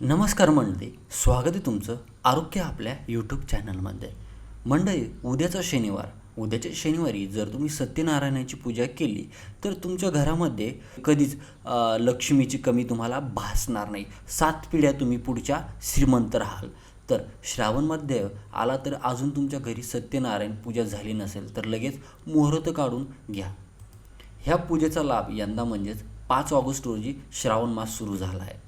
नमस्कार मंडळी स्वागत आहे तुमचं आरोग्य आपल्या यूट्यूब चॅनलमध्ये मंडळी उद्याचा शनिवार. उद्याच्या शनिवारी जर तुम्ही सत्यनारायणाची पूजा केली तर तुमच्या घरामध्ये कधीच लक्ष्मीची कमी तुम्हाला भासणार नाही. सात पिढ्या तुम्ही पुढच्या श्रीमंत राहाल. तर श्रावणमध्ये आला तर अजून तुमच्या घरी सत्यनारायण पूजा झाली नसेल तर लगेच मुहूर्त काढून घ्या. ह्या पूजेचा लाभ यंदा म्हणजेच पाच ऑगस्ट रोजी श्रावण मास सुरू झाला आहे.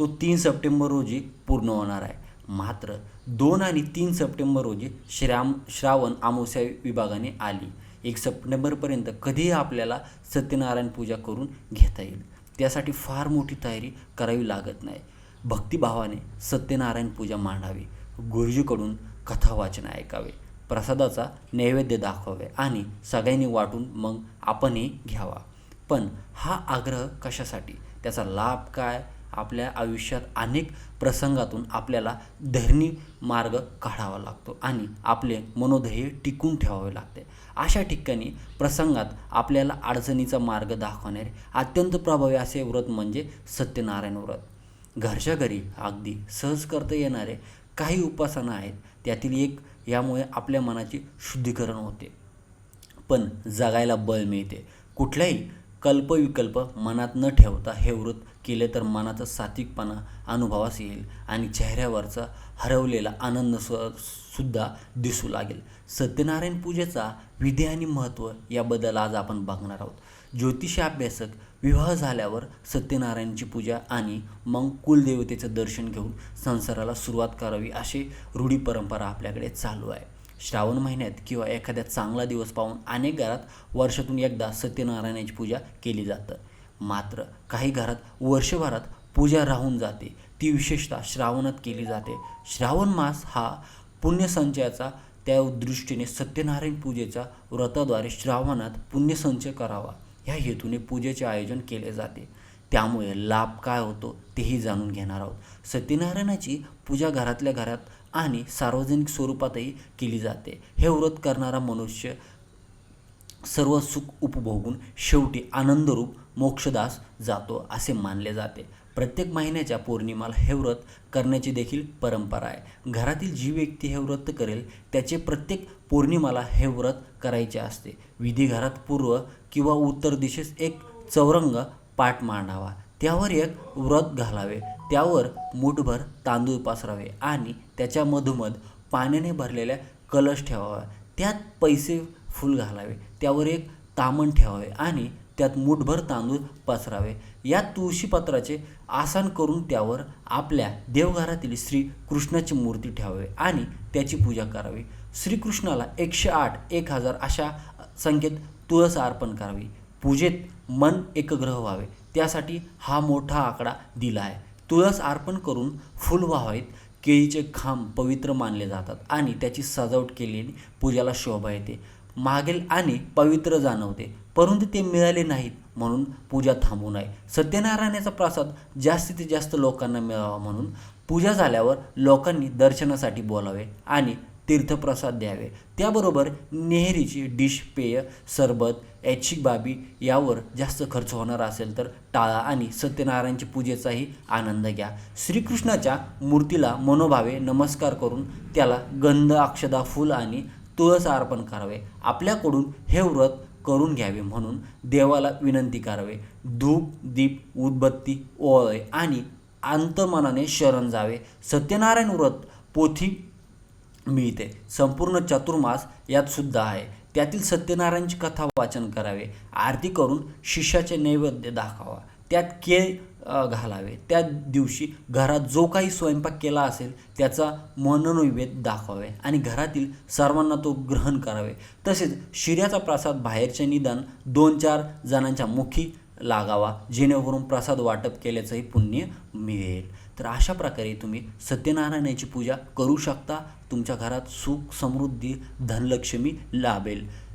तो तीन सप्टेंबर रोजी पूर्ण होणार आहे. मात्र दोन आणि तीन सप्टेंबर रोजी श्राम श्रावण अमावस्या विभागाने आली. एक सप्टेंबरपर्यंत कधीही आपल्याला सत्यनारायण पूजा करून घेता येईल. त्यासाठी फार मोठी तयारी करावी लागत नाही. भक्तिभावाने सत्यनारायण पूजा मांडावी. गुरुजीकडून कथा वाचन ऐकावे. प्रसादाचा नैवेद्य दाखवावे आणि सगळ्यांनी वाटून मग आपणही घ्यावा. पण हा आग्रह कशासाठी? त्याचा लाभ काय? आपल्या आयुष्यात अनेक प्रसंगातून आपल्याला धरणी मार्ग काढावा लागतो आणि आपले मनोधैर्य टिकून ठेवावे लागते. अशा ठिकाणी प्रसंगात आपल्याला अडचणीचा मार्ग दाखवणारे अत्यंत प्रभावी असे व्रत म्हणजे सत्यनारायण व्रत. घरच्या घरी अगदी सहज करता येणारे काही उपासना आहेत त्यातील एक यामुळे आपल्या मनाचे शुद्धीकरण होते. पण जगायला बळ मिळते. कुठल्याही कल्पविकल्प मनात न ठेवता हे व्रत केले तर मनाचा सात्विकपणा अनुभवास येईल आणि चेहऱ्यावरचा हरवलेला आनंद सुद्धा दिसू लागेल. सत्यनारायण पूजेचा विधी आणि महत्त्व याबद्दल आज आपण बघणार आहोत. ज्योतिषी अभ्यासक विवाह झाल्यावर सत्यनारायणची पूजा आणि मग कुलदेवतेचं दर्शन घेऊन संसाराला सुरुवात करावी अशी रूढी परंपरा आपल्याकडे चालू आहे. श्रावण महिन्यात किंवा एखाद्या चांगला दिवस पाहून अनेक घरात वर्षातून एकदा सत्यनारायणाची पूजा केली जातं. मात्र काही घरात वर्षभरात पूजा राहून जाते. ती विशेषतः श्रावणात केली जाते. श्रावण मास हा पुण्यसंचयाचा त्या दृष्टीने सत्यनारायण पूजेच्या व्रताद्वारे श्रावणात पुण्यसंचय करावा. ह्या हेतूने पूजेचे आयोजन केले जाते. त्यामुळे लाभ काय होतो तेही जाणून घेणार आहोत. सत्यनारायणाची पूजा घरातल्या घरात आणि सार्वजनिक स्वरूपातही केली जाते. हे व्रत करणारा मनुष्य सर्व सुख उपभोगून शेवटी आनंदरूप मोक्षदास जातो असे मानले जाते. प्रत्येक महिन्याच्या पौर्णिमाला हे व्रत करण्याची देखील परंपरा आहे. घरातील जी व्यक्ती हे व्रत करेल त्याचे प्रत्येक पौर्णिमाला हे व्रत करायचे असते. विधी घरात पूर्व किंवा उत्तर दिशेस एक चौरंग पाठ मांडावा. त्यावर एक व्रत घालावे. त्यावर मूठभर तांदूळ पसरावे आणि त्याच्या मधोमध पाण्याने भरलेल्या कलश ठेवावा. त्यात पैसे फुल घालावे. त्यावर एक तामण ठेवावे आणि त्यात मूठभर तांदूळ पसरावे. या तुळशीपत्राचे आसन करून त्यावर आपल्या देवघरातील श्री कृष्णाची मूर्ती ठेवावी आणि त्याची पूजा करावी. श्रीकृष्णाला एकशे आठ एक हजार अशा संख्येत तुळस अर्पण करावी. पूजेत मन एकग्रह व्हावे. त्यासाठी हा मोठा आकडा दिला आहे. तुळस अर्पण करून फुल व्हावेत. केळीचे खांब पवित्र मानले जातात आणि त्याची सजावट केलेली पूजाला शोभा येते. मागेल आणि पवित्र जाणवते. परंतु ते मिळाले नाहीत म्हणून पूजा थांबू नये. सत्यनारायणाचा प्रसाद जास्तीत जास्त लोकांना मिळावा म्हणून पूजा झाल्यावर लोकांनी दर्शनासाठी बोलावे आणि तीर्थप्रसाद द्यावे. त्याबरोबर नेहरीची डिश पेय सरबत ऐच्छिक बाबी यावर जास्त खर्च होणार असेल तर टाळा आणि सत्यनारायणच्या पूजेचाही आनंद घ्या. श्रीकृष्णाच्या मूर्तीला मनोभावे नमस्कार करून त्याला गंध अक्षदा फूल आणि तुळस अर्पण करावे. आपल्याकडून हे व्रत करून घ्यावे म्हणून देवाला विनंती करावे. धूप दीप उदबत्ती ओळे आणि अंतर्मनाने शरण जावे. सत्यनारायण व्रत पोथी मिळते. संपूर्ण चतुर्मास यात सुद्धा आहे. त्यातील सत्यनारायणची कथा वाचन करावे. आरती करून शिष्याचे नैवेद्य दाखवा. त्यात केळ घालावे. त्या दिवशी घरात जो काही स्वयंपाक केला असेल त्याचा मननैवेद्य दाखवावे आणि घरातील सर्वांना तो ग्रहण करावे. तसेच शिऱ्याचा प्रसाद बाहेरचे निदान दोन चार जणांच्या मुखी लागावा जेणेकरून प्रसाद वाटप केल्याचंही पुण्य मिळेल. तर अशा प्रकारे तुम्ही सत्यनारायणाची पूजा करू शकता. तुमच्या घरात सुख समृद्धी धनलक्ष्मी लाभेल.